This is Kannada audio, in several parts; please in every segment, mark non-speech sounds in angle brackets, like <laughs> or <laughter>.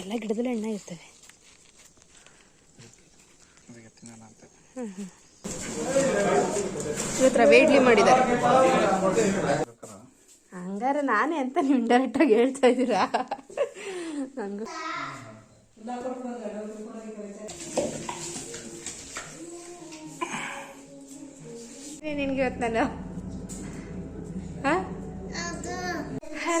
ಎಲ್ಲ ಗಿಡದಲ್ಲಿ ಎಣ್ಣೆ ಇರ್ತವೆ. ಹಂಗಾರ ಇವತ್ತು ರವೆ ಇಡ್ಲಿ ಮಾಡಿದ್ದಾರೆ. ಹಂಗಾರೆ ನಾನೇ ಅಂತ ನೀವು ಇಂಡೈರೆಕ್ಟಾಗಿ ಹೇಳ್ತಾ ಇದ್ದೀರಾ? ನಂಗೂ ನಿನಗೆ ಇವತ್ತು ನಾನು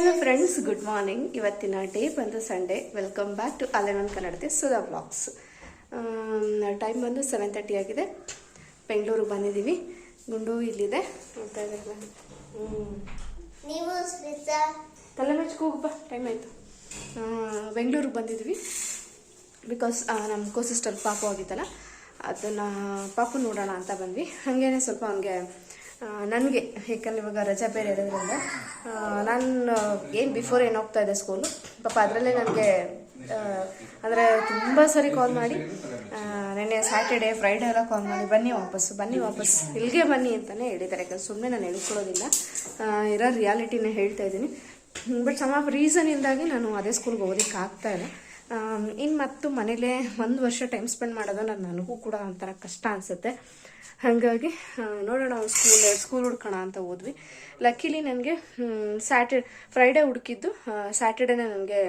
ಹಲೋ ಫ್ರೆಂಡ್ಸ್ ಗುಡ್ ಮಾರ್ನಿಂಗ್ ಇವತ್ತಿನ ಡೇ ಬಂದು ಸಂಡೇ ವೆಲ್ಕಮ್ ಬ್ಯಾಕ್ ಟು ಅಲೆವನ್ ಕನ್ನಡತೆ ಸುಧಾ ಬ್ಲಾಗ್ಸ್ ಟೈಮ್ ಬಂದು ಸೆವೆನ್ ತರ್ಟಿ ಆಗಿದೆ. ಬೆಂಗಳೂರಿಗೆ ಬಂದಿದ್ದೀವಿ. ಗುಂಡು ಇಲ್ಲಿದೆ. ತಲೆ ಹೋಗಪ್ಪ ಟೈಮ್ ಆಯಿತು. ಬೆಂಗಳೂರಿಗೆ ಬಂದಿದ್ವಿ ಬಿಕಾಸ್ ನಮ್ಮ ಕೋಸಿಸ್ಟರ್ ಪಾಪು ಆಗಿತ್ತಲ್ಲ ಅದನ್ನು ಪಾಪು ನೋಡೋಣ ಅಂತ ಬಂದ್ವಿ. ಹಾಗೇನೆ ಸ್ವಲ್ಪ ಅವನಿಗೆ ನನಗೆ, ಯಾಕಂದ್ರೆ ಇವಾಗ ರಜಾ ಬೇರೆ ಇರೋದ್ರಿಂದ. ನಾನು ಏನು ಬಿಫೋರ್ ಏನು ಹೋಗ್ತಾ ಇದೆ ಸ್ಕೂಲು ಪಾಪ ಅದರಲ್ಲೇ ನನಗೆ ಅಂದರೆ ತುಂಬ ಸರಿ ಕಾಲ್ ಮಾಡಿ ನೆನ್ನೆ ಸ್ಯಾಟರ್ಡೆ ಫ್ರೈಡೇ ಎಲ್ಲ ಕಾಲ್ ಮಾಡಿ, ಬನ್ನಿ ವಾಪಸ್ಸು ಬನ್ನಿ ವಾಪಸ್, ಇಲ್ಲಿಗೆ ಬನ್ನಿ ಅಂತಲೇ ಹೇಳಿದ್ದಾರೆ. ಯಾಕಂದ್ರೆ ಸುಮ್ಮನೆ ನಾನು ಹೇಳ್ಕೊಳ್ಳೋದಿಲ್ಲ ಇರೋ ರಿಯಾಲಿಟಿನ ಹೇಳ್ತಾ ಇದ್ದೀನಿ. ಬಟ್ ಸಮ್ ಆಫ್ ರೀಸನಿಂದಾಗಿ ನಾನು ಅದೇ ಸ್ಕೂಲ್ಗೆ ಓದೋಕ್ಕೆ ಆಗ್ತಾ ಇಲ್ಲ. ಇನ್ನು ಮತ್ತು ಮನೇಲೇ ಒಂದು ವರ್ಷ ಟೈಮ್ ಸ್ಪೆಂಡ್ ಮಾಡೋದು ನಾನು ನನಗೂ ಕೂಡ ಒಂಥರ ಕಷ್ಟ ಅನಿಸುತ್ತೆ. ಹಾಗಾಗಿ ನೋಡೋಣ ಸ್ಕೂಲ್ ಸ್ಕೂಲ್ ಹುಡ್ಕೋಣ ಅಂತ ಹೋದ್ವಿ. ಲಕ್ಕಿಲಿ ನನಗೆ ಸ್ಯಾಟರ್ ಫ್ರೈಡೇ ಹುಡುಕಿದ್ದು. ಸ್ಯಾಟರ್ಡೇನೇ ನನಗೆ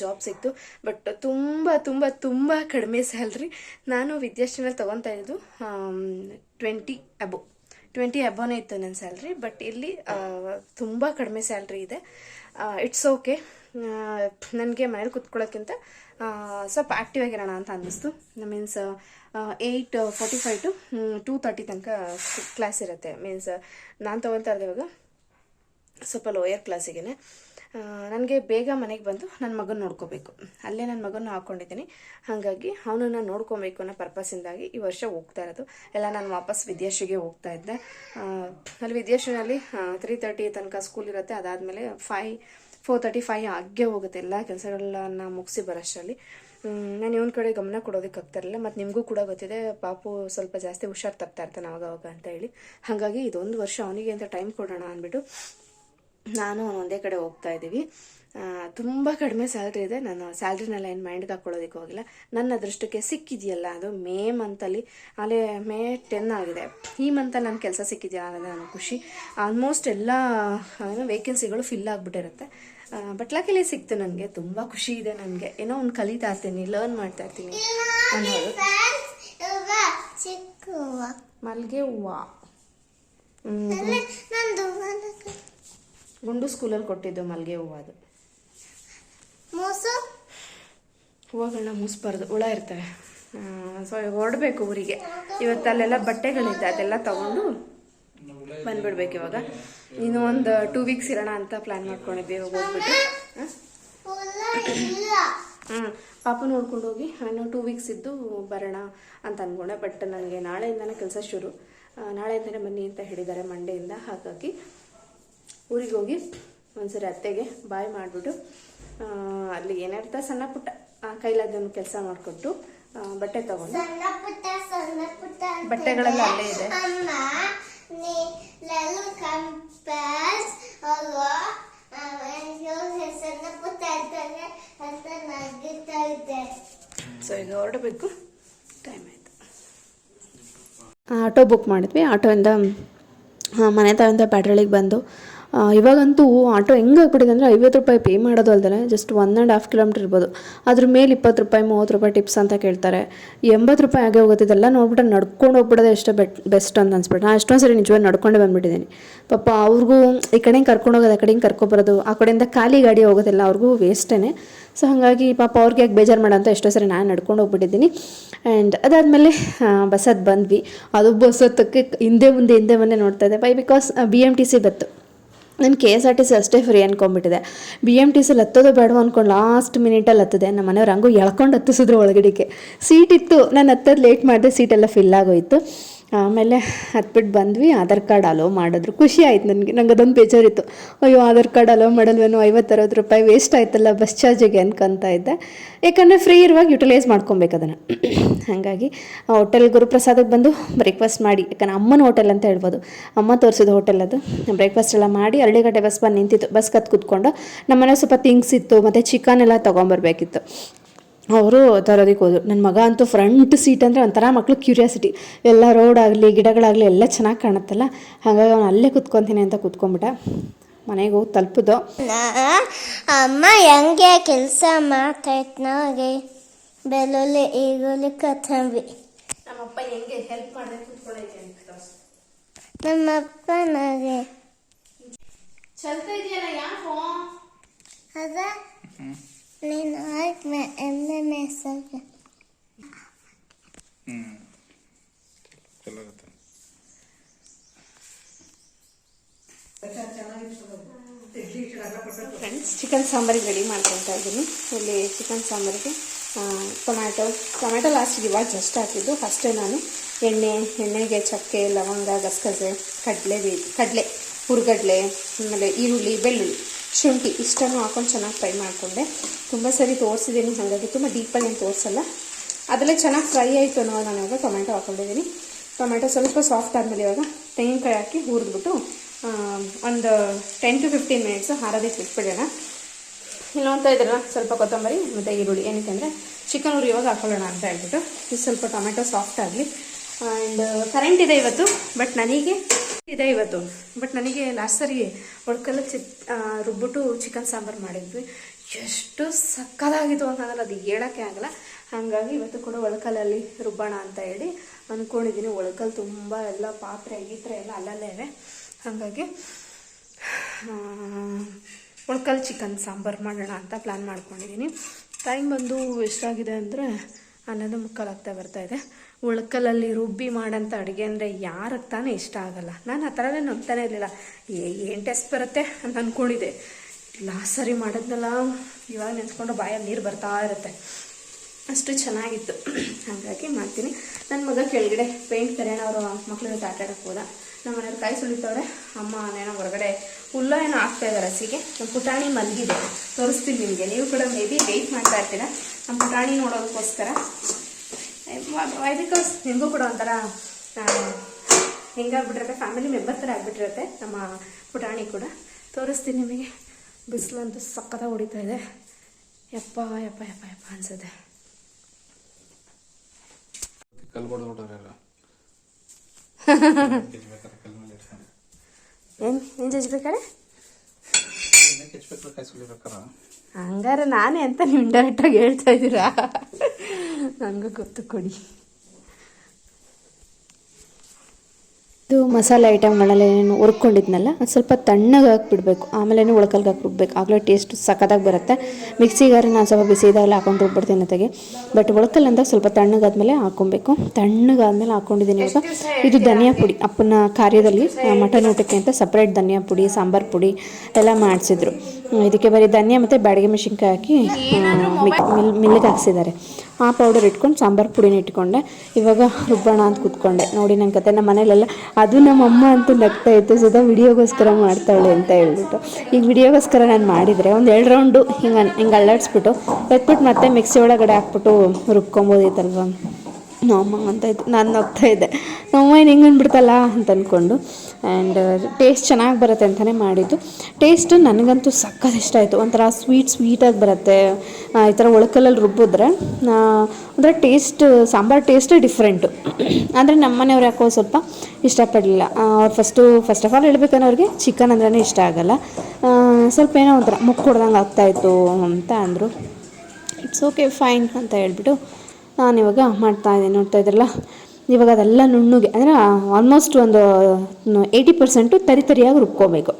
ಜಾಬ್ ಸಿಕ್ತು. ಬಟ್ ತುಂಬ ತುಂಬ ತುಂಬ ಕಡಿಮೆ ಸ್ಯಾಲ್ರಿ ನಾನು ವಿದ್ಯಾಶ್ರೀನಲ್ಲಿ ತೊಗೊತಾ ಇದ್ದು ಟ್ವೆಂಟಿ ಅಬೋ ಟ್ವೆಂಟಿ ಅಬೋನೇ ಇತ್ತು ನನ್ನ ಸ್ಯಾಲ್ರಿ ಬಟ್ ಇಲ್ಲಿ ತುಂಬ ಕಡಿಮೆ ಸ್ಯಾಲ್ರಿ ಇದೆ. ಇಟ್ಸ್ ಓಕೆ ನನಗೆ ಮನೇಲಿ ಕುತ್ಕೊಳ್ಳೋಕ್ಕಿಂತ ಸ್ವಲ್ಪ ಆ್ಯಕ್ಟಿವ್ ಆಗಿರೋಣ ಅಂತ ಅನ್ನಿಸ್ತು means eight forty five to two thirty ತನಕ ಕ್ಲಾಸ್ ಇರುತ್ತೆ. ಮೀನ್ಸ್ ನಾನು ತೊಗೊಳ್ತಾ ಇದ್ದೆ ಇವಾಗ ಸ್ವಲ್ಪ ಲೋಯರ್ ಕ್ಲಾಸಿಗೆ ನನಗೆ ಬೇಗ ಮನೆಗೆ ಬಂದು ನನ್ನ ಮಗನ ನೋಡ್ಕೋಬೇಕು. ಅಲ್ಲೇ ನನ್ನ ಮಗನ ಹಾಕ್ಕೊಂಡಿದ್ದೀನಿ ಹಾಗಾಗಿ ಅವನನ್ನು ನೋಡ್ಕೊಬೇಕು ಅನ್ನೋ ಪರ್ಪಸ್ಸಿಂದಾಗಿ ಈ ವರ್ಷ ಹೋಗ್ತಾ ಇರೋದು. ಎಲ್ಲ ನಾನು ವಾಪಸ್ ವಿದ್ಯಾಶ್ರೀಗೆ ಹೋಗ್ತಾ ಇದ್ದೆ. ಅಲ್ಲಿ ವಿದ್ಯಾಶ್ರೀನಲ್ಲಿ ತ್ರೀ ತರ್ಟಿ ತನಕ ಸ್ಕೂಲ್ ಇರುತ್ತೆ. ಅದಾದಮೇಲೆ ಫೈ ಫೋರ್ ತರ್ಟಿ ಫೈವ್ ಆಗೇ ಹೋಗುತ್ತೆ. ಎಲ್ಲ ಕೆಲಸಗಳನ್ನ ಮುಗಿಸಿ ಬರೋಷ್ಟರಲ್ಲಿ ನಾನು ಇವನ ಕಡೆ ಗಮನ ಕೊಡೋದಕ್ಕೆ ಆಗ್ತಾಯಿರಲಿಲ್ಲ, ಮತ್ತು ನಿಮಗೂ ಕೂಡ ಗೊತ್ತಿದೆ, ಪಾಪು ಸ್ವಲ್ಪ ಜಾಸ್ತಿ ಹುಷಾರು ತಪ್ತಾ ಇರ್ತಾನೆ ಅವಾಗ ಅವಾಗ ಅಂತ ಹೇಳಿ. ಹಾಗಾಗಿ ಇದೊಂದು ವರ್ಷ ಅವನಿಗೆ ಅಂತ ಟೈಮ್ ಕೊಡೋಣ ಅಂದ್ಬಿಟ್ಟು ನಾನು ಒಂದೇ ಕಡೆ ಹೋಗ್ತಾ ಇದ್ದೀವಿ. ತುಂಬ ಕಡಿಮೆ ಸ್ಯಾಲ್ರಿ ಇದೆ. ನಾನು ಸ್ಯಾಲ್ರಿನೆಲ್ಲ ಏನು ಮೈಂಡ್ಗೆ ಹಾಕ್ಕೊಳ್ಳೋದಕ್ಕೆ ಹೋಗಿಲ್ಲ. ನನ್ನ ಅದೃಷ್ಟಕ್ಕೆ ಸಿಕ್ಕಿದೆಯಲ್ಲ, ಅದು ಮೇ ಮಂತಲ್ಲಿ ಅಲ್ಲೇ. ಮೇ ಟೆನ್ ಆಗಿದೆ. ಈ ಮಂತಲ್ಲಿ ನನ್ನ ಕೆಲಸ ಸಿಕ್ಕಿದೆಯಲ್ಲ ಅನ್ನೋದು ನನ್ನ ಖುಷಿ. ಆಲ್ಮೋಸ್ಟ್ ಎಲ್ಲ, ಏನೋ ವೇಕೆನ್ಸಿಗಳು ಫಿಲ್ ಆಗಿಬಿಟ್ಟಿರುತ್ತೆ. ಬಟ್ ಲಕಿಲಿ ಸಿಕ್ತು ನನಗೆ ತುಂಬ ಖುಷಿ ಇದೆ ನನಗೆ. ಏನೋ ಒಂದು ಕಲಿತಾ ಇರ್ತೀನಿ ಲರ್ನ್ ಮಾಡ್ತಾ ಇರ್ತೀನಿ. ಅನ್ನೋದು. ಮಲ್ಲಿಗೆ ಹೂವು. ಗುಂಡು ಸ್ಕೂಲಲ್ಲಿ ಕೊಟ್ಟಿದ್ದು ಮಲ್ಲಿಗೆ ಹೂವು ಅದು. ಮೂಸು? ಹೂವುಗಳನ್ನ ಮುಸ್ಬಾರ್ದು ಹುಳ ಇರ್ತವೆ ಸೊ ಹೊರಡ್ಬೇಕು ಊರಿಗೆ. ಇವತ್ತು ಅಲ್ಲೆಲ್ಲ ಬಟ್ಟೆಗಳಿದೆ ಅದೆಲ್ಲ ತಗೊಂಡು ಬಂದ್ಬಿಡ್ಬೇಕು ಇವಾಗ. ಇನ್ನು ಒಂದು ಟೂ ವೀಕ್ಸ್ ಇರೋಣ ಅಂತ ಪ್ಲ್ಯಾನ್ ಮಾಡ್ಕೊಂಡಿದ್ವಿ ಇವಾಗ ಹೋಗ್ಬಿಟ್ಟು. ಹಾಂ ಪಾಪ ನೋಡ್ಕೊಂಡು ಹೋಗಿ ನಾನು ಟೂ ವೀಕ್ಸ್ ಇದ್ದು ಬರೋಣ ಅಂತ ಅಂದ್ಕೊಂಡೆ ಬಟ್ ನನಗೆ ನಾಳೆಯಿಂದನೇ ಕೆಲಸ ಶುರು. ನಾಳೆಯಿಂದನೇ ಬನ್ನಿ ಅಂತ ಹೇಳಿದ್ದಾರೆ ಮಂಡೆಯಿಂದ. ಹಾಗಾಗಿ ಊರಿಗೆ ಹೋಗಿ ಒಂದ್ಸರಿ ಅತ್ತೆಗೆ ಬಾಯ್ ಮಾಡಿಬಿಟ್ಟು ಅಲ್ಲಿ ಏನಿರ್ತ ಸಣ್ಣ ಪುಟ್ಟ ಆ, ಕೈಲಾದನ್ನು ಕೆಲಸ ಮಾಡಿಕೊಟ್ಟು ಬಟ್ಟೆ ತಗೊಂಡು. ಬಟ್ಟೆಗಳೆಲ್ಲ ಅಲ್ಲೇ ಇದೆ. ಅಮ್ಮ ನೀ ಲೆಲ್ ಕಂಪೇರ್ಸ್ ಅಲ್ವಾ ಅಯ್ಯೋ ಸಣ್ಣ ಪುಟ್ಟ ಅಂತಾನೆ ಅಂತ ನಗಿತಾ ಇದ್ದೆ ಸೊ ಈಗ ಹೊರಡಬೇಕು ಟೈಮ್ ಆಯಿತು ಆಟೋ ಬುಕ್ ಮಾಡಿದ್ವಿ ಆಟೋಯಿಂದ ಆ, ಮನೆ ತಗೊಂಡ ಬ್ಯಾಟ್ರಳಿಗೆ ಬಂದು ಆ, ಇವಾಗಂತೂ ಆಟೋ ಹೆಂಗೆ ಆಗ್ಬಿಟ್ಟಿದೆ ಅಂದರೆ ಐವತ್ತು ರೂಪಾಯಿ ಪೇ ಮಾಡೋದು ಅಲ್ದೇ just one and half kilometre ಇರ್ಬೋದು. ಅದ್ರ ಮೇಲೆ ಇಪ್ಪತ್ತು ರೂಪಾಯಿ, ಮೂವತ್ತು ರೂಪಾಯಿ ಟಿಪ್ಸ್ ಅಂತ ಕೇಳ್ತಾರೆ. ಎಂಬತ್ತು ರೂಪಾಯಿ ಆಗೇ ಇದೆಲ್ಲ ನೋಡ್ಬಿಟ್ಟು ನಡ್ಕೊಂಡು ಹೋಗ್ಬಿಡೋದು ಎಷ್ಟೇ ಬೆಟ್ ಬೆಸ್ಟ್ ಅಂತ ಅನ್ಸ್ಬಿಟ್ಟು. ನಾನು ಎಷ್ಟೊಂದು ಸರಿ ನಿಜವಾಗಿ ನಡ್ಕೊಂಡು ಬಂದ್ಬಿಟ್ಟಿದ್ದೀನಿ. ಪಾಪ ಅವ್ರಿಗೂ ಈ ಕಡೆ ಕರ್ಕೊಂಡು ಹೋಗೋದು, ಆ ಕಡೆಗೆ ಕರ್ಕೊಬರೋದು ಆ ಕಡೆಯಿಂದ ಖಾಲಿ ಗಾಡಿ ಹೋಗೋದಿಲ್ಲ ಅವ್ರಿಗೂ ವೇಸ್ಟೇ ಸೊ ಹಾಗಾಗಿ ಪಾಪ ಅವ್ರಿಗೆ ಯಾಕೆ ಬೇಜಾರು ಮಾಡೋ ಅಂತ ಎಷ್ಟೋ ಸರಿ ನಾನು ನಡ್ಕೊಂಡು ಹೋಗ್ಬಿಟ್ಟಿದ್ದೀನಿ. ಆ್ಯಂಡ್ ಅದಾದಮೇಲೆ ಬಸ್ ಹತ್ತು ಬಂದ್ವಿ. ಅದು ಬಸ್ ಹತ್ತಕ್ಕೆ ಹಿಂದೆ ಮುಂದೆ ಹಿಂದೆ ಮುಂದೆ ನೋಡ್ತಾ ಇದ್ದೆ. By because B M T C ಬತ್ತು. ನಾನು K S R T C ಅಷ್ಟೇ ಫ್ರೀ ಅನ್ಕೊಂಡ್ಬಿಟ್ಟಿದೆ. ಬಿ ಎಂ ಟಿ ಸಿಲಿ ಹತ್ತೋದು ಬೇಡವ ಅಂದ್ಕೊಂಡು ಲಾಸ್ಟ್ ಮಿನಿಟಲ್ಲಿ ಹತ್ತಿದೆ. ನಮ್ಮ ಮನೆಯವ್ರು ಹಂಗೂ ಎಳ್ಕೊಂಡು ಹತ್ತಿಸಿದ್ರು ಒಳಗಡೆಗೆ. ಸೀಟ್ ಇತ್ತು. ನಾನು ಹತ್ತೋದು ಲೇಟ್ ಮಾಡಿದೆ. ಸೀಟೆಲ್ಲ ಫಿಲ್ ಆಗೋಯ್ತು. ಆಮೇಲೆ ಹತ್ಬಿಟ್ಟು ಬಂದ್ವಿ, ಆಧಾರ್ ಕಾರ್ಡ್ ಅಲೋ ಮಾಡಿದ್ರು. ಖುಷಿ ಆಯ್ತು ನನಗೆ, ನಂಗೆ ಅದೊಂದು ಬೇಜಾರಿತ್ತು. ಅಯ್ಯೋ, ಆಧಾರ್ ಕಾರ್ಡ್ ಅಲೋ ಮಾಡಲ್ವೇನೋ ಐವತ್ತು ಅರವತ್ತು ರೂಪಾಯಿ ವೇಸ್ಟ್ ಆಯ್ತಲ್ಲ ಬಸ್ ಚಾರ್ಜಿಗೆ ಅನ್ಕೊಂತ ಇದ್ದೆ. ಯಾಕಂದರೆ ಫ್ರೀ ಇರುವಾಗ ಯುಟಿಲೈಸ್ ಮಾಡ್ಕೊಬೇಕು ಅದನ್ನು. <clears throat> ಹಾಗಾಗಿ ಹೋಟೆಲ್ ಗುರುಪ್ರಸಾದಕ್ಕೆ ಬಂದು ಬ್ರೇಕ್ಫಾಸ್ಟ್ ಮಾಡಿ. ಯಾಕಂದ್ರೆ ಅಮ್ಮನ ಹೋಟೆಲ್ ಅಂತ ಹೇಳ್ಬೋದು. ಅಮ್ಮ ತೋರಿಸಿದ ಹೋಟೆಲ್ ಅದು. ಬ್ರೇಕ್ಫಾಸ್ಟ್ ಎಲ್ಲ ಮಾಡಿ ಹಳ್ಳಿಗಟ್ಟೆ ಬಸ್ ಬಂದು ನಿಂತಿತ್ತು. ಬಸ್ ಕತ್ ಕೂತ್ಕೊಂಡು ನಮ್ಮನೆ ಸ್ವಲ್ಪ ಥಿಂಗ್ಸ್ ಇತ್ತು, ಮತ್ತು ಚಿಕನ್ ಎಲ್ಲ ತೊಗೊಂಬರ್ಬೇಕಿತ್ತು. ಅವರು ತರೋದಕ್ಕೆ ಹೋದರು. ನನ್ನ ಮಗ ಅಂತೂ ಫ್ರಂಟ್ ಸೀಟ್ ಅಂದರೆ ಒಂಥರ ಮಕ್ಳು ಕ್ಯೂರಿಯಾಸಿಟಿ ಎಲ್ಲ ರೋಡ್ ಆಗಲಿ ಗಿಡಗಳಾಗಲಿ ಎಲ್ಲ ಚೆನ್ನಾಗಿ ಕಾಣುತ್ತಲ್ಲ? ಹಾಗಾಗಿ ಅವನು ಅಲ್ಲೇ ಕುತ್ಕೊತೀನಿ ಅಂತ ಕುತ್ಕೊಂಡ್ಬಿಟ್ಟ. ಮನೆಗೆ ಹೋಗಿ ತಲುಪಿದೋ. ನಾ- ಅಮ್ಮ ಹೆಂಗೆ ಕೆಲಸ ಮಾಡ್ತೈತ್ ನನಗೆ ಬೆಳ್ಳುಳ್ಳಿ ಈರುಳ್ಳಿ ಕೊತ್ತಂಬರಿ. ನಮ್ಮಪ್ಪ ಹೆಂಗೆ ಹೆಲ್ಪ್ ಮಾಡಿದೆ ಕುತ್ಕೊಳ್ಳೈತೆ ಅಂತ. ನಮ್ಮಪ್ಪ ನನಗೆ ಚಲ್ತಾ ಇದೆಯಲ್ಲ ಯಾಕೋ? ಅದ? ನೀನು ಆಯ್ತು ಎಣ್ಣೆ ಮೇಸಲ್ಗ ಹ್ಞೂ ಚಲೋ ಫ್ರೆಂಡ್ಸ್ ಚಿಕನ್ ಸಾಂಬಾರಿಗೆ ರೆಡಿ ಮಾಡ್ಕೊತಾ ಇದ್ದೀನಿ. ಇಲ್ಲಿ ಚಿಕನ್ ಸಾಂಬಾರಿಗೆ ಟೊಮ್ಯಾಟೊ ಟೊಮ್ಯಾಟೊ ಲಾಸ್ಟಿಗೆ ಇವಾಗ ಜಸ್ಟ್ ಹಾಕಿದ್ದು. ಫಸ್ಟೇ ನಾನು ಎಣ್ಣೆ ಎಣ್ಣೆಗೆ ಚಕ್ಕೆ ಲವಂಗ ಗಸಗಸೆ ಕಡಲೆ ಬೀ ಕಡಲೆ. ಹುರ್ಗಡ್ಲೆ, ಆಮೇಲೆ ಈರುಳ್ಳಿ, ಬೆಳ್ಳುಳ್ಳಿ, ಶುಂಠಿ ಇಷ್ಟನ್ನು ಹಾಕೊಂಡು ಚೆನ್ನಾಗಿ ಫ್ರೈ ಮಾಡಿಕೊಂಡೆ. ತುಂಬ ಸರಿ ತೋರಿಸಿದ್ದೀನಿ ಹಾಗಾಗಿ. ತುಂಬ ಡೀಪಾಗಿ ಏನು ತೋರಿಸಲ್ಲ. ಅದರಲ್ಲೇ ಚೆನ್ನಾಗಿ ಫ್ರೈ ಆಯಿತು ಅನ್ನೋ ನಾನು ಇವಾಗ ಟೊಮೆಟೊ ಹಾಕೊಂಡಿದ್ದೀನಿ ಟೊಮೆಟೊ ಸ್ವಲ್ಪ ಸಾಫ್ಟ್ ಆದಮೇಲೆ ಇವಾಗ ತೆಂಗಿನಕಾಯಿ ಹಾಕಿ ಹುರಿದ್ಬಿಟ್ಟು ಒಂದು ಟೆನ್ ಟು ಫಿಫ್ಟೀನ್ ಮಿನಿಟ್ಸ್ ಹಾರೋದಕ್ಕೆ ಬಿಟ್ಬಿಡೋಣ ಇಲ್ಲಿ ನೋಡ್ತಾ ಇದ್ದೀರಲ್ಲ, ಸ್ವಲ್ಪ ಕೊತ್ತಂಬರಿ ಮತ್ತು ಈರುಳ್ಳಿ. ಏನಕ್ಕೆ ಅಂದರೆ ಚಿಕನ್ ಉರಿ ಇವಾಗ ಹಾಕೊಳ್ಳೋಣ ಅಂತ ಹೇಳ್ಬಿಟ್ಟು. ಇದು ಸ್ವಲ್ಪ ಟೊಮೆಟೊ ಸಾಫ್ಟ್ ಆಗಲಿ. ಆ್ಯಂಡ್ ಕರೆಂಟ್ ಇದೆ ಇವತ್ತು ಬಟ್ ನನಗೆ ಇದೆ ಇವತ್ತು. ಬಟ್ ನನಗೆ ಲಾಸ್ಟ್ ಸರಿ ಒಳ್ಕಲ್ಲ ಚಿ ರುಬ್ಬಿಟ್ಟು ಚಿಕನ್ ಸಾಂಬಾರು ಮಾಡಿದ್ವಿ. ಎಷ್ಟು ಸಕ್ಕದಾಗಿತ್ತು ಅಂತಂದ್ರೆ ಅದು ಹೇಳೋಕ್ಕೆ ಆಗಲ್ಲ. ಹಾಗಾಗಿ ಇವತ್ತು ಕೂಡ ಒಳ್ಕಲಲ್ಲಿ ರುಬ್ಬೋಣ ಅಂತ ಹೇಳಿ ಅಂದ್ಕೊಂಡಿದ್ದೀನಿ ಒಳ್ಕಲ್ ತುಂಬ ಎಲ್ಲ ಪಾತ್ರೆ ಗೀತ್ರೆ ಎಲ್ಲ ಅಲ್ಲಲ್ಲೇ ಇವೆ ಹಾಗಾಗಿ ಒಳ್ಕಲ್ ಚಿಕನ್ ಸಾಂಬಾರು ಮಾಡೋಣ ಅಂತ ಪ್ಲ್ಯಾನ್ ಮಾಡ್ಕೊಂಡಿದ್ದೀನಿ ಟೈಮ್ ಬಂದು ಎಷ್ಟಾಗಿದೆ ಅಂದರೆ ಹನ್ನೊಂದು ಮುಕ್ಕಾಲು ಆಗ್ತಾ ಬರ್ತಾ ಉಳ್ಕಲಲ್ಲಿ ರುಬ್ಬಿ ಮಾಡೋಂಥ ಅಡುಗೆ ಅಂದರೆ ಯಾರಿಗೆ ತಾನೇ ಇಷ್ಟ ಆಗಲ್ಲ. ನಾನು ಆ ಥರನೇ ನಂಬ್ತಾನೆ ಇರಲಿಲ್ಲ. ಏನು ಟೆಸ್ಟ್ ಬರುತ್ತೆ ಅಂತ ಅಂದ್ಕೊಂಡಿದ್ದೆ ಲಾಸ್ಟ್ ಸರಿ ಮಾಡಿದ್ನಲ್ಲ. ಇವಾಗ ನೆನ್ಸ್ಕೊಂಡು ಬಾಯಲ್ಲಿ ನೀರು ಬರ್ತಾ ಇರುತ್ತೆ. ಅಷ್ಟು ಚೆನ್ನಾಗಿತ್ತು. ಹಾಗಾಗಿ ಮಾಡ್ತೀನಿ. ನನ್ನ ಮಗ ಕೆಳಗಡೆ ಪೇಂಟ್ ಕರೆಯೋಣ, ಅವರು ಮಕ್ಳು ಜೊತೆ ಆಟ ಹೋದ. ನಮ್ಮ ಮನೆಯವ್ರು ಕಾಯಿ ಸುಳಿತವ್ರೆ ಅಮ್ಮ ಏನೋ ಹೊರಗಡೆ ಹುಲ್ಲ ಏನೋ ಹಾಕ್ತಾ ಇದ್ದಾರೆ ಹಸಿಗೆ. ನಮ್ಮ ಪುಟಾಣಿ ಮಲಗಿದೆ. ತೋರಿಸ್ತೀನಿ ನಿಮಗೆ. ನೀವು ಕೂಡ ಮೇ ಬಿ ವೆಯ್ಟ್ ಮಾಡ್ತಾ ಇರ್ತೀರ? ನಮ್ಮ ಪುಟಾಣಿ ನೋಡೋದಕ್ಕೋಸ್ಕರ. ಬಿಕಾಸ್ ನಿಮಗೂ ಕೂಡ ಒಂಥರ ಹೆಂಗಾಗ್ಬಿಟ್ಟಿರುತ್ತೆ ಫ್ಯಾಮಿಲಿ ಮೆಂಬರ್ ಥರ ಆಗಿಬಿಟ್ಟಿರುತ್ತೆ ನಮ್ಮ ಪುಟಾಣಿ ಕೂಡ. ತೋರಿಸ್ತೀನಿ ನಿಮಗೆ. ಬಿಸಿಲಂತೂ ಸಕ್ಕತ್ತಾಗಿ ಹೊಡಿತಾ ಇದೆ. ಯಪ್ಪ ಯಪ್ಪ ಯಪ್ಪ ಯಪ್ಪ ಅನ್ಸುತ್ತೆ. ಏನು ಏನು ಜಜ್ಬೇಕಾರೆ ಹಂಗಾರೆ ನಾನೇ ಅಂತ ನೀವು ಆಗಿ ಹೇಳ್ತಾ ಇದ್ದೀರಾ? ನನಗೂ ಗೊತ್ತು ಕೊಡಿ. ಇದು ಮಸಾಲೆ ಐಟಮ್ಗಳೆಲ್ಲ ಏನು ಹುರ್ಕೊಂಡಿದ್ನಲ್ಲ ಅದು ಸ್ವಲ್ಪ ತಣ್ಣಗೆ ಹಾಕ್ಬಿಡ್ಬೇಕು. ಆಮೇಲೆ ಒಳಕಲ್ಗೆ ಹಾಕಿ ರುಬ್ಬೇಕು ಆಗಲೇ ಟೇಸ್ಟ್ ಸಖತ್ತಾಗಿ ಬರುತ್ತೆ. ಮಿಕ್ಸಿಗಾರೆ ನಾನು ಸ್ವಲ್ಪ ಬಿಸಿ ಇದಾಗೆಲ್ಲ ಹಾಕೊಂಡು ರುಬ್ಬಿಡ್ತೀನಿ ತೆಗೆ ಬಟ್ ಒಳಕಲ್ ಅಂದಾಗ ಸ್ವಲ್ಪ ತಣ್ಣಗಾದ್ಮೇಲೆ ಹಾಕೊಬೇಕು ತಣ್ಣಗಾದ್ಮೇಲೆ ಹಾಕೊಂಡಿದ್ದೀನಿ ಇವಾಗ ಇದು ಧನಿಯಾ ಪುಡಿ. ಅಪ್ಪನ ಕಾರ್ಯದಲ್ಲಿ ಮಟನ್ ಊಟಕ್ಕೆ ಅಂತ ಸಪ್ರೇಟ್ ಧನಿಯಾ ಪುಡಿ ಸಾಂಬಾರು ಪುಡಿ ಎಲ್ಲ ಮಾಡಿಸಿದ್ರು. ಇದಕ್ಕೆ ಬರೀ ಧನಿಯಾ ಮತ್ತು ಬ್ಯಾಡಿಗೆ ಮೆಣಸಿನ್ಕಾಯಿ ಹಾಕಿ ಮಿಲ್ ಮಿಲ್ಲಿಗೆ ಹಾಕ್ಸಿದ್ದಾರೆ. ಆ ಪೌಡರ್ ಇಟ್ಕೊಂಡು ಸಾಂಬಾರು ಪುಡಿನ ಇಟ್ಕೊಂಡೆ. ಇವಾಗ ರುಬ್ಬೋಣ ಅಂತ ಕೂತ್ಕೊಂಡೆ. ನೋಡಿ ನನ್ನ ಕತೆ, ನಮ್ಮ ಮನೇಲೆಲ್ಲ ಅದು ನಮ್ಮ ಅಮ್ಮ ಅಂತೂ ನಗ್ತಾ ಇತ್ತು, ಸುದಾ ವಿಡಿಯೋಗೋಸ್ಕರ ಮಾಡ್ತಾಳೆ ಅಂತ ಹೇಳ್ಬಿಟ್ಟು. ಈಗ ವಿಡಿಯೋಗೋಸ್ಕರ ನಾನು ಮಾಡಿದರೆ ಒಂದು ಎರಡು ರೌಂಡು ಹಿಂಗೆ ಹಿಂಗೆ ಅಲ್ಲಾಡಿಸ್ಬಿಟ್ಟು, ಎತ್ಬಿಟ್ಟು ಮತ್ತೆ ಮಿಕ್ಸಿ ಒಳಗಡೆ ಹಾಕ್ಬಿಟ್ಟು ರುಬ್ಕೊಬೋದಿತ್ತಲ್ವ ನಮ್ಮ ಅಂತ ಇತ್ತು ನಾನು ನಗ್ತಾ ಇದ್ದೆ. ಏನು ಹಿಂಗೆ ಅಂದ್ಬಿಡ್ತಲ್ಲ ಅಂತ ಅಂದ್ಕೊಂಡು ಆ್ಯಂಡ್ ಟೇಸ್ಟ್ ಚೆನ್ನಾಗಿ ಬರುತ್ತೆ ಅಂತಲೇ ಮಾಡಿದ್ದು. ಟೇಸ್ಟು ನನಗಂತೂ ಸಕ್ಕತ್ ಇಷ್ಟ ಆಯಿತು. ಒಂಥರ ಸ್ವೀಟ್ ಸ್ವೀಟಾಗಿ ಬರುತ್ತೆ. ಈ ಥರ ಒಳಕಲ್ಲಲ್ಲಿ ರುಬ್ಬಿದ್ರೆ ಒಂಥರ ಟೇಸ್ಟ್ ಸಾಂಬಾರು ಟೇಸ್ಟೇ ಡಿಫ್ರೆಂಟು ಅಂದರೆ ನಮ್ಮ ಮನೆಯವ್ರು ಯಾಕೋ ಸ್ವಲ್ಪ ಇಷ್ಟಪಡಲಿಲ್ಲ. ಅವ್ರು ಫಸ್ಟು ಫಸ್ಟ್ ಆಫ್ ಆಲ್ ಹೇಳ್ಬೇಕಂದ್ರೆ ಅವ್ರಿಗೆ ಚಿಕನ್ ಅಂದ್ರೇ ಇಷ್ಟ ಆಗಲ್ಲ. ಸ್ವಲ್ಪ ಏನೋ ಒಂಥರ ಮುಕ್ಕೊಡ್ದಂಗೆ ಆಗ್ತಾಯಿತ್ತು ಅಂತ ಅಂದರು. ಇಟ್ಸ್ ಓಕೆ ಫೈನ್ ಅಂತ ಹೇಳ್ಬಿಟ್ಟು ನಾನು ಇವಾಗ ಮಾಡ್ತಾ ಇದ್ದೀನಿ. ನೋಡ್ತಾ ಇದ್ರಲ್ಲ? ಇವಾಗ ಅದೆಲ್ಲ ನುಣ್ಣುಗೆ, ಅಂದರೆ ಆಲ್ಮೋಸ್ಟ್ ಒಂದು ಏಯ್ಟಿ ಪರ್ಸೆಂಟು ತರಿತರಿಯಾಗಿ ರುಬ್ಕೋಬೇಕು.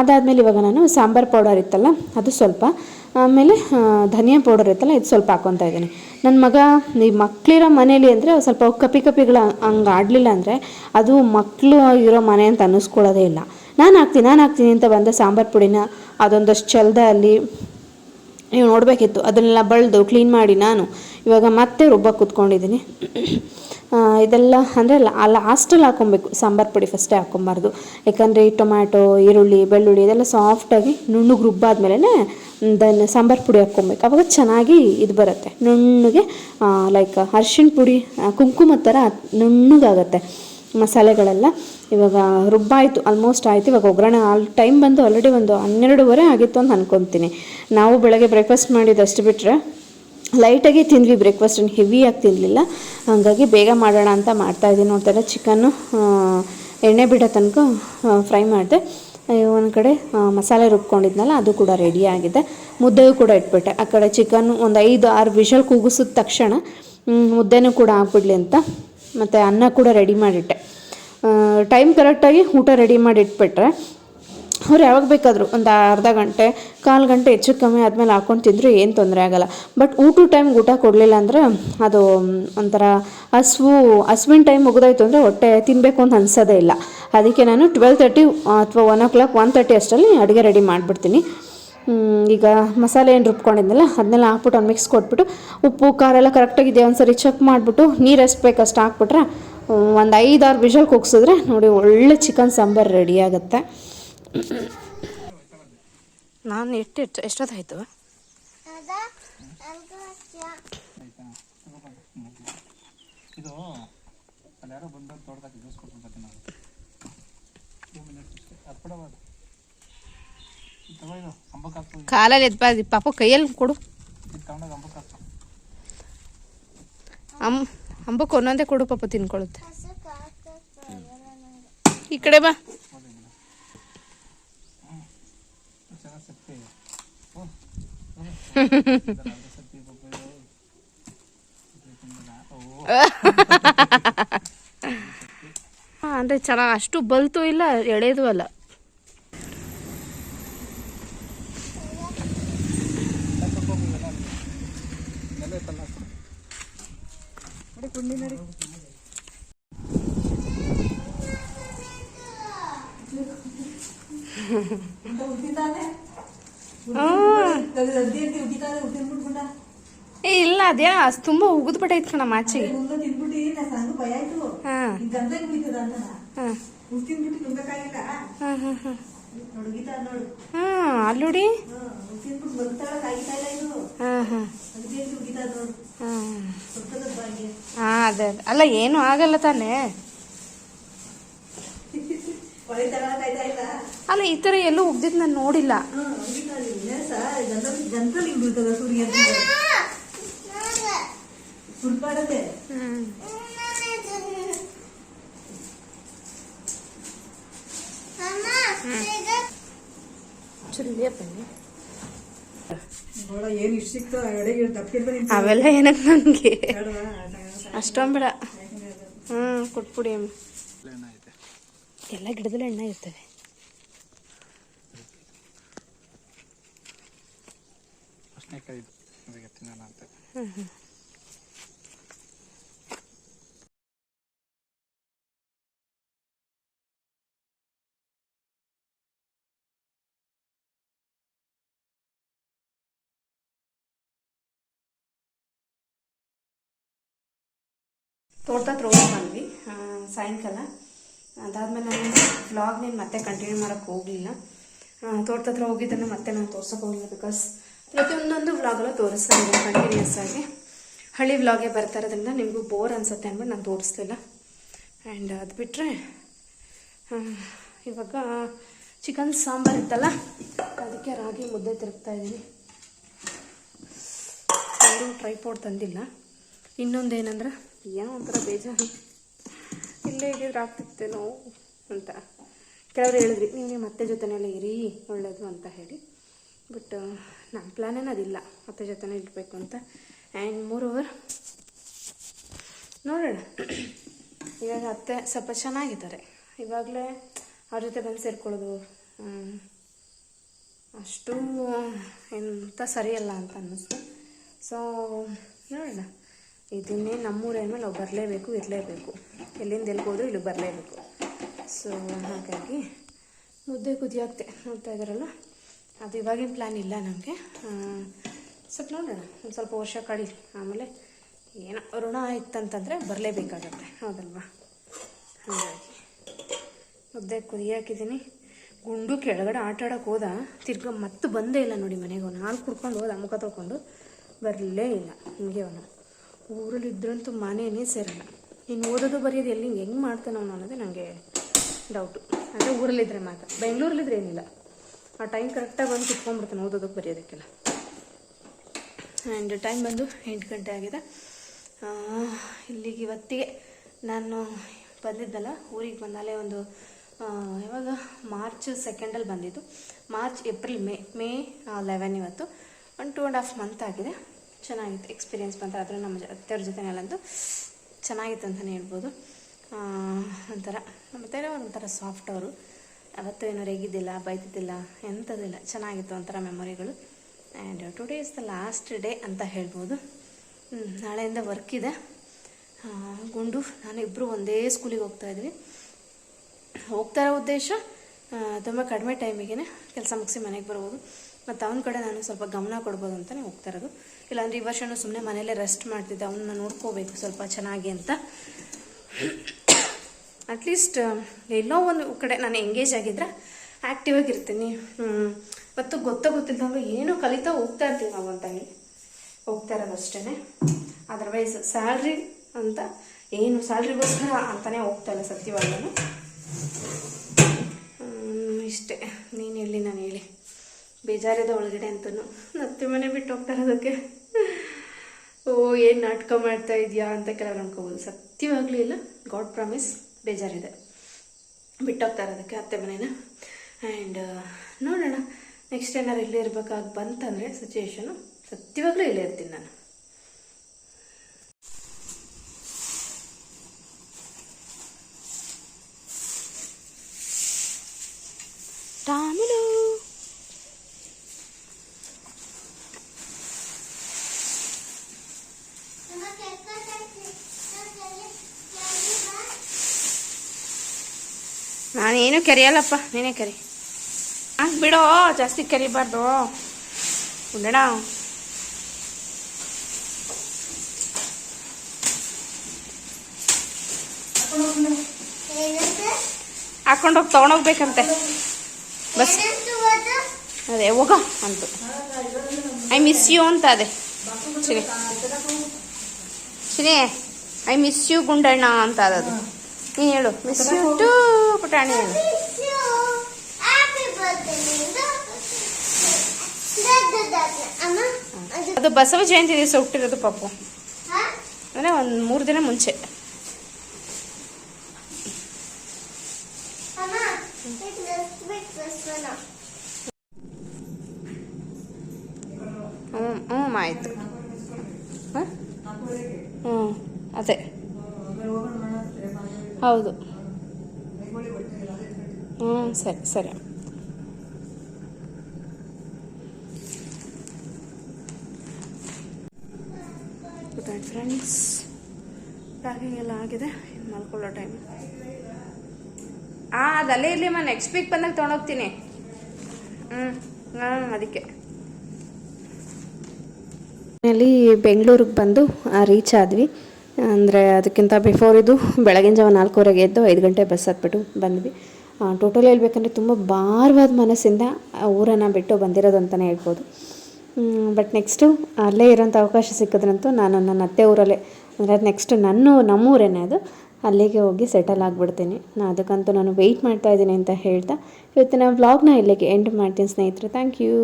ಅದಾದಮೇಲೆ ಇವಾಗ ನಾನು ಸಾಂಬಾರು ಪೌಡರ್ ಇತ್ತಲ್ಲ, ಅದು ಸ್ವಲ್ಪ. ಆಮೇಲೆ ಧನಿಯಾ ಪೌಡರ್ ಇತ್ತಲ್ಲ, ಇದು ಸ್ವಲ್ಪ ಹಾಕ್ಕೊತಾ ಇದ್ದೀನಿ. ನನ್ನ ಮಗ, ಈ ಮಕ್ಕಳಿರೋ ಮನೇಲಿ ಅಂದರೆ ಸ್ವಲ್ಪ ಕಪಿ ಕಪಿಗಳು ಹಂಗೆ ಆಡಲಿಲ್ಲ ಅಂದರೆ ಅದು ಮಕ್ಕಳು ಇರೋ ಮನೆ ಅಂತ ಅನ್ನಿಸ್ಕೊಳ್ಳೋದೇ ಇಲ್ಲ. ನಾನು ಹಾಕ್ತೀನಿ ನಾನು ಹಾಕ್ತೀನಿ ಅಂತ ಬಂದ ಸಾಂಬಾರು ಪುಡಿನ ಅದೊಂದಷ್ಟು ಚಲ್ದ ಅಲ್ಲಿ ನೀವು ನೋಡಬೇಕಿತ್ತು. ಅದನ್ನೆಲ್ಲ ಬಳ್ದು ಕ್ಲೀನ್ ಮಾಡಿ ನಾನು ಇವಾಗ ಮತ್ತೆ ರುಬ್ಬ ಕೂತ್ಕೊಂಡಿದ್ದೀನಿ. ಇದೆಲ್ಲ ಅಂದರೆ ಲಾಸ್ಟಲ್ಲಿ ಹಾಕ್ಕೊಬೇಕು. ಸಾಂಬಾರು ಪುಡಿ ಫಸ್ಟೇ ಹಾಕ್ಕೊಬಾರ್ದು. ಯಾಕಂದರೆ ಈ ಟೊಮ್ಯಾಟೊ ಈರುಳ್ಳಿ, ಬೆಳ್ಳುಳ್ಳಿ ಇದೆಲ್ಲ ಸಾಫ್ಟಾಗಿ ನುಣ್ಣಗೆ ರುಬ್ಬಾದ್ಮೇಲೆ ದನ್, ಸಾಂಬಾರು ಪುಡಿ ಹಾಕ್ಕೊಬೇಕು. ಅವಾಗ ಚೆನ್ನಾಗಿ ಇದು ಬರುತ್ತೆ. ನುಣ್ಣಗೆ ಲೈಕ್ ಅರ್ಶಿಣ ಪುಡಿ ಕುಂಕುಮ ಥರ ನುಣ್ಣಗಾಗತ್ತೆ. ಮಸಾಲೆಗಳೆಲ್ಲ ಇವಾಗ ರುಬ್ಬಾಯಿತು ಆಲ್ಮೋಸ್ಟ್ ಆಯಿತು. ಇವಾಗ ಒಗ್ಗರಣೆ ಆಲ್ ಟೈಮ್ ಬಂದು ಆಲ್ರೆಡಿ ಒಂದು ಹನ್ನೆರಡುವರೆ ಆಗಿತ್ತು ಅಂತ ಅನ್ಕೊತೀನಿ. ನಾವು ಬೆಳಗ್ಗೆ ಬ್ರೇಕ್ಫಾಸ್ಟ್ ಮಾಡಿದಷ್ಟು ಬಿಟ್ಟರೆ ಲೈಟಾಗಿ ತಿಂದ್ವಿ. ಬ್ರೇಕ್ಫಾಸ್ಟ್ ಏನು ಹೆವಿಯಾಗಿ ತಿನ್ನಲಿಲ್ಲ ಹಾಗಾಗಿ ಬೇಗ ಮಾಡೋಣ ಅಂತ ಮಾಡ್ತಾಯಿದ್ದೀನಿ ನೋಡ್ತಾರೆ ಚಿಕನ್ನು ಎಣ್ಣೆ ಬಿಡೋ ತನಕ ಫ್ರೈ ಮಾಡಿದೆ. ಒಂದು ಕಡೆ ಮಸಾಲೆ ರುಬ್ಕೊಂಡಿದ್ನಲ್ಲ, ಅದು ಕೂಡ ರೆಡಿ ಆಗಿದೆ. ಮುದ್ದೆಯೂ ಕೂಡ ಇಟ್ಬಿಟ್ಟೆ. ಆ ಕಡೆ ಚಿಕನ್ ಒಂದು ಐದು ಆರು ವಿಷಲ್ ಕೂಗಿಸಿದ ತಕ್ಷಣ ಮುದ್ದೆನೂ ಕೂಡ ಹಾಕ್ಬಿಡ್ಲಿ ಅಂತ ಮತ್ತು ಅನ್ನ ಕೂಡ ರೆಡಿ ಮಾಡಿಟ್ಟೆ. ಟೈಮ್ ಕರೆಕ್ಟಾಗಿ ಊಟ ರೆಡಿ ಮಾಡಿ ಇಟ್ಬಿಟ್ರೆ ಅವ್ರು ಯಾವಾಗ ಬೇಕಾದರೂ ಒಂದು ಅರ್ಧ ಗಂಟೆ, ಕಾಲು ಗಂಟೆ ಹೆಚ್ಚು ಕಮ್ಮಿ ಆದಮೇಲೆ ಹಾಕ್ಕೊಂಡು ತಿಂದರೂ ಏನು ತೊಂದರೆ ಆಗಲ್ಲ. ಬಟ್ ಊಟ ಟೈಮ್ಗೆ ಊಟ ಕೊಡಲಿಲ್ಲ ಅಂದರೆ ಅದು, ಒಂಥರ ಹಸುವು, ಹಸುವಿನ ಟೈಮ್ ಮುಗಿದಾಯ್ತು ಅಂದರೆ ಹೊಟ್ಟೆ ತಿನ್ನಬೇಕು ಅಂತ ಅನ್ಸೋದೇ ಇಲ್ಲ. ಅದಕ್ಕೆ ನಾನು ಟ್ವೆಲ್ ತರ್ಟಿ ಅಥವಾ one o'clock one thirty ಅಷ್ಟರಲ್ಲಿ ಅಡುಗೆ ರೆಡಿ ಮಾಡಿಬಿಡ್ತೀನಿ. ಈಗ ಮಸಾಲೆ ಏನು ರುಬ್ಕೊಂಡಿದ್ನಲ್ಲ ಅದನ್ನೆಲ್ಲ ಹಾಕ್ಬಿಟ್ಟು ಒಂದು ಮಿಕ್ಸ್ ಕೊಟ್ಬಿಟ್ಟು, ಉಪ್ಪು, ಖಾರ ಎಲ್ಲ ಕರೆಕ್ಟಾಗಿದೆ ಒಂದ್ಸರಿ ಚೆಕ್ ಮಾಡಿಬಿಟ್ಟು, ನೀರು ಎಷ್ಟು ಬೇಕು ಅಷ್ಟು ಹಾಕ್ಬಿಟ್ರೆ ಒಂದು ಐದಾರು ವಿಷಲ್ ಕುಗ್ಸಿದ್ರೆ, ನೋಡಿ ಒಳ್ಳೆ ಚಿಕನ್ ಸಾಂಬಾರು ರೆಡಿ ಆಗುತ್ತೆ. ನಾನು ಇಟ್ಟು ಎಷ್ಟೊತ್ತಾಯ್ತು? ಅಲ್ಗ ಆಯ್ತಾ ಇದು ಕಾಲಲ್ಲಿ ಎದ್ಬಾರ್ದು ಪಾಪ ಕೈಯಲ್ಲಿ ಕೊಡು. ತಗೊಂಡಾಗ ಅಂಬಕ್ಕೆ ಒಂದೊಂದೇ ಕೊಡು, ಪಾಪ ತಿನ್ಕೊಳ್ಳುತ್ತೆ ಈ ಕಡೆ ಬಾ. <laughs> ಅಂದರೆ ಚೆನ್ನಾಗಿ ಅಷ್ಟು ಬಲ್ತು ಇಲ್ಲ, ಎಳೆದು ಅಲ್ಲ. ಏ ಇಲ್ಲ ಅದೇ ಅಷ್ಟು ತುಂಬ ಉಗಿದು ಬಿಟ್ಟೈತೆ ಕಣ ಹಾ. ಹಾ ಹಾ ಹಾಂ. ಹಾಂ ಅಲ್ಲುಡಿ ಹಾಂ ಹಾಂ ಹಾಂ. ಹಾಂ. ಅದೇ ಅದೇ. ಅಲ್ಲ ಏನು ಆಗಲ್ಲ ತಾನೇ. ಅಲ್ಲ ಈ ತರ ಎಲ್ಲೂ ಉಗ್ದಿದ್ ನಾನು ನೋಡಿಲ್ಲ. ಹ್ಮ್ ಅಮ್ಮ ಈಗ ಚುಲ್ಲಿಯ ಬನ್ನಿ ನೋಡ ಏನು ಇಷ್ಟು ಸಿಕ್ತು ಎಡೆಗೆ ದಪ್ಪಿಡ್ದ ನಿಂತು ಅವೆಲ್ಲ ಏನಕ್ಕೆ ನನಗೆ? ಅಷ್ಟೊಂದು ಬೇಡ. ಹ್ಞೂ ಕೊಟ್ಬಿಡಿ ಎಲ್ಲ ಗಿಡದಲ್ಲಿ ಎಣ್ಣೆ ಇರ್ತವೆ. ಹ್ಮ್ ಕೈ ತೋಟ ಹೋಗಿ ಬಂದ್ವಿ ಸಾಯಂಕಾಲ. ಅದಾದಮೇಲೆ ನಾನು ವ್ಲಾಗ್ನೇನು ಮತ್ತೆ ಕಂಟಿನ್ಯೂ ಮಾಡೋಕ್ಕೆ ಹೋಗಲಿಲ್ಲ. ತೋಟದ ಹತ್ರ ಹೋಗಿದ್ದನ್ನು ಮತ್ತೆ ನಾನು ತೋರ್ಸೋಕೆ ಹೋಗಿಲ್ಲ ಬಿಕಾಸ್ ಪ್ರತಿಯೊಂದೊಂದು ವ್ಲಾಗಲ್ಲೂ ತೋರಿಸ್ತಾ ಇದ್ದೀನಿ ಕಂಟಿನ್ಯೂಸ್ ಆಗಿ. ಹಳ್ಳಿ ವ್ಲಾಗೆ ಬರ್ತಾ ಇರೋದ್ರಿಂದ ನಿಮಗೂ ಬೋರ್ ಅನ್ಸುತ್ತೆ ಅಂದ್ಬಿಟ್ಟು ನಾನು ತೋರಿಸ್ಲಿಲ್ಲ. ಆ್ಯಂಡ್ ಅದು ಬಿಟ್ಟರೆ ಇವಾಗ ಚಿಕನ್ ಸಾಂಬಾರ್ ಇತ್ತಲ್ಲ, ಅದಕ್ಕೆ ರಾಗಿ ಮುದ್ದೆ ತಿರುಗ್ತಾ ಇದ್ದೀನಿ ಎಲ್ಲೂ ಟ್ರೈಪೋಡ್ ತಂದಿಲ್ಲ. ಇನ್ನೊಂದು ಏನಂದ್ರೆ ಏನೋ ಒಂಥರ ಬೇಜಾರು. ಇಲ್ಲೇ ಇದ್ದಿದ್ರೆ ಆಗ್ತಿತ್ತೇನೋ ಅಂತ. ಕೆಲವರು ಹೇಳಿದ್ರಿ, ನೀವು ನಿಮ್ಮ ಅತ್ತೆ ಜೊತೆನೆಲ್ಲ ಇರಿ, ಒಳ್ಳೇದು ಅಂತ ಹೇಳಿ. ಬಟ್ ನಮ್ಮ ಪ್ಲ್ಯಾನೇನು ಅದಿಲ್ಲ. ಅತ್ತೆ ಜೊತೆನೇ ಇರಬೇಕು ಅಂತ. ಆ್ಯಂಡ್ ಮೂರು ಓವರ್ ನೋಡೋಣ. ಇವಾಗ ಅತ್ತೆ ಸ್ವಲ್ಪ ಚೆನ್ನಾಗಿದ್ದಾರೆ. ಇವಾಗಲೇ ಅವ್ರ ಜೊತೆ ಬಂದು ಸೇರ್ಕೊಳ್ಳೋದು ಅಷ್ಟು ಎಂತ ಸರಿಯಲ್ಲ ಅಂತ ಅನ್ನಿಸ್ತು. ಸೊ ನೋಡೋಣ. ಇದನ್ನೇ ನಮ್ಮೂರೇನು ನಾವು ಬರಲೇಬೇಕು, ಇರಲೇಬೇಕು. ಎಲ್ಲಿಂದ ಎಲ್ಲಿಗೆ ಹೋದರೂ ಇಲ್ಲಿ ಬರಲೇಬೇಕು. ಸೊ ಹಾಗಾಗಿ ಮುದ್ದೆ ಕುದಿಯಾಗ್ತೆ ನೋಡ್ತಾ ಇದ್ದಾರಲ್ಲ? ಅದು ಇವಾಗಿನ ಪ್ಲ್ಯಾನ್ ಇಲ್ಲ ನಮಗೆ. ಸ್ವಲ್ಪ ನೋಡೋಣ, ಒಂದು ಸ್ವಲ್ಪ ವರ್ಷ ಕಳಿ. ಆಮೇಲೆ ಏನೋ ಋಣ ಇತ್ತಂತಂದರೆ ಬರಲೇಬೇಕಾಗತ್ತೆ. ಹೌದಲ್ವಾ? ಹಾಗಾಗಿ ಮುದ್ದೆ ಕುದಿಯಾಕಿದ್ದೀನಿ. ಗುಂಡು ಕೆಳಗಡೆ ಆಟ ಆಡೋಕೆ ಹೋದ. ತಿರ್ಗ ಮತ್ತೆ ಬಂದೇ ಇಲ್ಲ ನೋಡಿ ಮನೆಗೆ. ಅವನು ಹಾಲು ಕುಡ್ಕೊಂಡು ಹೋದ, ಮುಖ ತೊಳ್ಕೊಂಡು. ಬರಲೇ ಇಲ್ಲ. ಹಿಂಗೆ ಅವನು. ಊರಲ್ಲಿ ಇದ್ರಂತೂ ಮನೇನೇ ಸೇರಲ್ಲ ಇನ್ನು ಓದೋದು ಬರೆಯೋದು ಎಲ್ಲಿ ಹೆಂಗೆ ಮಾಡ್ತಾನೆ ಅವನು ಅನ್ನೋದೇ ನನಗೆ ಡೌಟು ಅಂದರೆ ಊರಲ್ಲಿದ್ದರೆ ಮಾತ್ರ. ಬೆಂಗಳೂರಲ್ಲಿದ್ರೆ ಏನಿಲ್ಲ. ಆ ಟೈಮ್ ಕರೆಕ್ಟಾಗಿ ಬಂದು ಕುತ್ಕೊಂಡ್ಬಿಡ್ತಾನೆ ಓದೋದಕ್ಕೆ ಬರೆಯೋದಕ್ಕೆಲ್ಲ. ಆ್ಯಂಡ್ ಟೈಮ್ ಬಂದು ಎಂಟು ಗಂಟೆ ಆಗಿದೆ. ಇಲ್ಲಿಗೆ ಇವತ್ತಿಗೆ ನಾನು ಬಂದಿದ್ದಲ್ಲ, ಊರಿಗೆ ಬಂದಾಲೇ ಒಂದು ಯಾವಾಗ? ಮಾರ್ಚ್ ಸೆಕೆಂಡಲ್ಲಿ ಬಂದಿದ್ದು. March, April, May May eleven ಇವತ್ತು. ಒಂದು ಟೂ ಆ್ಯಂಡ್ ಹಾಫ್ ಮಂತ್ ಆಗಿದೆ. ಚೆನ್ನಾಗಿತ್ತು ಎಕ್ಸ್ಪೀರಿಯೆನ್ಸ್ ಬಂತ. ಆದರೆ ನಮ್ಮ ಅತ್ತೆಯವ್ರ ಜೊತೆನಲ್ಲಂತೂ ಚೆನ್ನಾಗಿತ್ತು ಅಂತಲೇ ಹೇಳ್ಬೋದು. ಒಂಥರ, ನಮ್ಮ ಅತ್ತೆಯವ್ರು ಒಂಥರ ಸಾಫ್ಟ್ ಅವರು. ಅವತ್ತು ಏನೋ ರೇಗಿದ್ದಿಲ್ಲ, ಬೈತಿದ್ದಿಲ್ಲ, ಎಂಥದ್ದಿಲ್ಲ. ಚೆನ್ನಾಗಿತ್ತು ಒಂಥರ ಮೆಮೊರಿಗಳು and today is the last day ಅಂತ ಹೇಳ್ಬೋದು. ನಾಳೆಯಿಂದ ವರ್ಕ್ ಇದೆ. ಗುಂಡು, ನಾನು ಇಬ್ಬರು ಒಂದೇ ಸ್ಕೂಲಿಗೆ ಹೋಗ್ತಾ ಇದ್ವಿ. ಹೋಗ್ತಾ ಇರೋ ಉದ್ದೇಶ ತುಂಬ ಕಡಿಮೆ ಟೈಮಿಗೆ ಕೆಲಸ ಮುಗಿಸಿ ಮನೆಗೆ ಬರ್ಬೋದು. ಮತ್ತು ಅವನ ಕಡೆ ನಾನು ಸ್ವಲ್ಪ ಗಮನ ಕೊಡ್ಬೋದು ಅಂತಲೇ ಹೋಗ್ತಾ ಇರೋದು. ಇಲ್ಲಾಂದ್ರೆ ಈ ವರ್ಷನು ಸುಮ್ಮನೆ ಮನೇಲೇ ರೆಸ್ಟ್ ಮಾಡ್ತಿದ್ದೆ. ಅವನ್ನ ನೋಡ್ಕೋಬೇಕು ಸ್ವಲ್ಪ ಚೆನ್ನಾಗಿ ಅಂತ. ಅಟ್ಲೀಸ್ಟ್ ಎಲ್ಲೋ ಒಂದು ಕಡೆ ನಾನು ಎಂಗೇಜ್ ಆಗಿದ್ರೆ ಆ್ಯಕ್ಟಿವ್ ಆಗಿರ್ತೀನಿ. ಮತ್ತು ಗೊತ್ತ ಗೊತ್ತಿದ್ದಂಗೆ ಏನೋ ಕಲಿತಾ ಹೋಗ್ತಾ ಇರ್ತೀವಿ ನಾವು ಅಂತ ಹೇಳಿ. ಹೋಗ್ತಾ ಇರೋದು ಅಷ್ಟೇ ಅದರ್ವೈಸ್ ಸ್ಯಾಲ್ರಿ ಅಂತ ಏನು ಸ್ಯಾಲ್ರಿಗೋಸ್ಕರ ಅಂತಲೇ ಹೋಗ್ತಾ ಇಲ್ಲ ಸತ್ಯವಾಗ್ಲೂ. ಇಷ್ಟೇ. ನೀನು ಹೇಳಿ, ನಾನು ಹೇಳಿ. ಬೇಜಾರಿದೆ ಒಳಗಡೆ ಅಂತಲೂ ಮತ್ತೆ ಮನೆ ಬಿಟ್ಟು ಹೋಗ್ತಾ ಇರೋದಕ್ಕೆ. ಓ, ಏನು ನಾಟಕ ಮಾಡ್ತಾ ಇದೆಯಾ ಅಂತ ಕೆಲವ್ರು ಅನ್ಕೋಬೋದು. ಸತ್ಯವಾಗ್ಲೂ ಇಲ್ಲ. God promise ಬೇಜಾರಿದೆ. ಬಿಟ್ಟೋಗ್ತಾ ಇರೋದಕ್ಕೆ ಅತ್ತೆ ಮನೇನ. ಆ್ಯಂಡ್ ನೋಡೋಣ. ನೆಕ್ಸ್ಟ್ ಏನಾರು ಇಲ್ಲೇ ಇರ್ಬೇಕಾಗಿ ಬಂತಂದರೆ ಸಿಚುವೇಶನು ಸತ್ಯವಾಗಲೂ ಇಲ್ಲೇ ಇರ್ತೀನಿ ನಾನು ಟಾಮಿಲು ಅಮ್ಮ ಕೆಕ್ಕ ತಟ್ಟಿ ನನಗೆ ಯಾರು ಬಾ ನಾನೇನು ಕೆರೆಯಲ್ಲಪ್ಪ, ನೀನೇ ಕರಿ. ಹಾಂ ಬಿಡೋ, ಜಾಸ್ತಿ ಕರಿಬಾರ್ದು. ಉಂಡಣ. ಹಾಕೊಂಡೋಗಿ ತೊಗೊಂಡೋಗ್ಬೇಕಂತೆ ಬಸ್. ಅದೇ, ಹೋಗೋ ಅಂತ ಐ ಮಿಸ್ ಯು ಅಂತ ಅದೇ. ಚಿನಿ ಐ ಮಿಸ್ ಯು ಗುಂಡಣ್ಣ ಅಂತ ಅದದು ನೀನು ಹೇಳು. ಮಿಸ್ ಟು ಪುಟಾಣಿ. ಹೇಳು ಅದು ಬಸವ ಜಯಂತಿ ದಿವಸ ಹುಟ್ಟಿರೋದು ಪಾಪು? ಅಂದರೆ ಒಂದು ಮೂರು ದಿನ ಮುಂಚೆ? ಹ್ಞೂ ಹ್ಞೂ ಆಯಿತು. ಹಾಂ? ಹ್ಞೂ ಅದೇ. ಹೌದು. ಹ್ಞೂ ಸರಿ ಸರಿ. ಫ್ರೆಂಡ್ಸ್ ಪ್ಯಾಕಿಂಗ್ ಎಲ್ಲ ಆಗಿದೆ ಇನ್ನು ಮಲ್ಕೊಳ್ಳೋ ಟೈಮ್ ಹಾಂ ಅದಲ್ಲೇ ಅಲ್ಲೇ ಇರಲಿ ಮಾ ನೆಕ್ಸ್ಟ್ ವೀಕ್ ಬಂದಾಗ ತೊಗೊಂಡೋಗ್ತೀನಿ. ಹ್ಞೂ ಹಾಂ ಅದಕ್ಕೆ. ಅಲ್ಲಿ ಬೆಂಗಳೂರಿಗೆ ಬಂದು ರೀಚ್ ಆದ್ವಿ. ಅಂದರೆ ಅದಕ್ಕಿಂತ ಬಿಫೋರ್ ಇದು ಬೆಳಗಿನ ಜಾವ ನಾಲ್ಕೂವರೆಗೆ ಎದ್ದು ಐದು ಗಂಟೆ ಬಸ್ ಹತ್ಬಿಟ್ಟು ಬಂದ್ವಿ. ಟೋಟಲ್ ಹೇಳ್ಬೇಕಂದ್ರೆ ತುಂಬ ಭಾರವಾದ ಮನಸ್ಸಿಂದ ಊರನ್ನು ಬಿಟ್ಟು ಬಂದಿರೋದು ಅಂತಲೇ ಹೇಳ್ಬೋದು. ಬಟ್ ನೆಕ್ಸ್ಟು ಅಲ್ಲೇ ಇರೋಂಥ ಅವಕಾಶ ಸಿಕ್ಕಿದ್ರಂತೂ ನಾನು ನನ್ನ ಅತ್ತೆ ಊರಲ್ಲೇ. ಅಂದರೆ ನೆಕ್ಸ್ಟ್ ನನ್ನ ಊರೇನೇ ಅದು. ಅಲ್ಲಿಗೆ ಹೋಗಿ ಸೆಟಲ್ ಆಗಿಬಿಡ್ತೀನಿ. ನಾನು ಅದಕ್ಕಂತೂ ನಾನು ವೆಯ್ಟ್ ಮಾಡ್ತಾ ಇದ್ದೀನಿ ಅಂತ ಹೇಳ್ತಾ ಇವತ್ತಿನ ವ್ಲಾಗ್ನ ಇಲ್ಲಿಗೆ ಎಂಡ್ ಮಾಡ್ತೀನಿ ಸ್ನೇಹಿತರೆ. Thank you